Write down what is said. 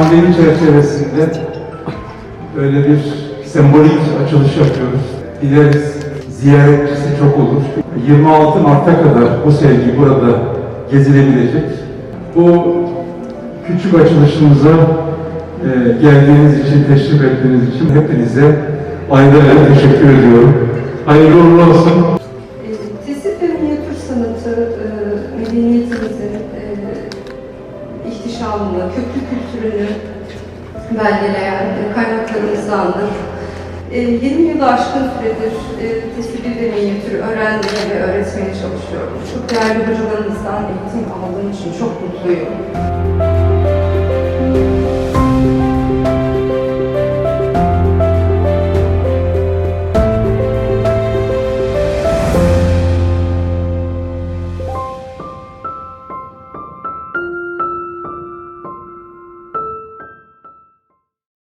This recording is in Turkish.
pandemi çerçevesinde böyle bir sembolik açılış yapıyoruz. Dileriz ziyaretçisi çok olur. 26 Mart'a kadar bu sergi burada gezilebilecek. Bu küçük açılışımıza e, geldiğiniz için, teşrif ettiğiniz için hepinize ayrı ayrı teşekkür ediyorum. Hayırlı uğurlu olsun. Tesip ve minyatür sanatı e, medeniyetimizin ihtişamını, köklü kültürünü belgeleyen e, kaynaklarımızdandır. E, 20 yılı aşkın süredir e, tesibi ve minyatürü öğrenmeye ve öğretmeye çalışıyorum. Çok değerli hocalarımızdan eğitim aldığım için çok mutluyum.